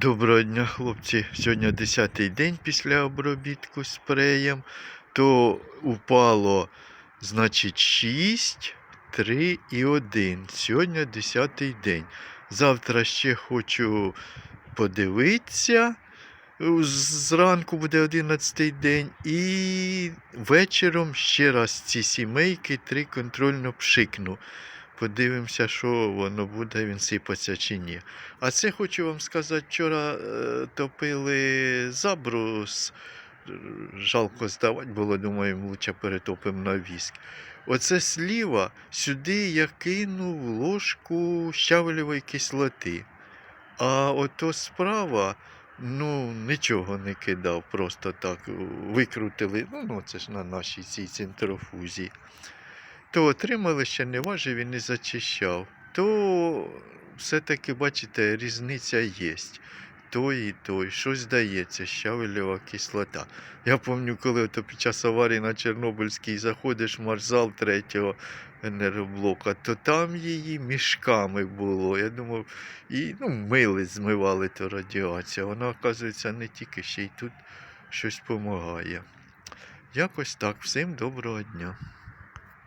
Доброго дня, хлопці. Сьогодні 10-й день після обробітку спреєм. То упало, значить, 6, 3 і 1. Сьогодні 10-й день. Завтра ще хочу подивитися. Зранку буде 11-й день. І вечором ще раз ці сімейки три контрольно пшикну. Подивимося, що воно буде, він сипаться чи ні. А це хочу вам сказати, вчора е, топили забрус. Жалко здавати було, думаю, лучше перетопимо на віск. Оце сліва сюди я кинув ложку щавелевої кислоти. А ото справа, ну, нічого не кидав, просто так викрутили. Ну, ну це ж на нашій цій центрофузі. То отримали ще не важив і не зачищав. То все-таки, бачите, різниця є. Той і той, щось здається, щавелева кислота. Я пам'ятаю, коли ото під час аварії на Чорнобильській заходиш в марзал третього енергоблока, то там її мішками було. Я думав, і ну, мили змивали ту радіацію. Вона, оказується, не тільки ще й тут щось допомагає. Якось так. Всім доброго дня.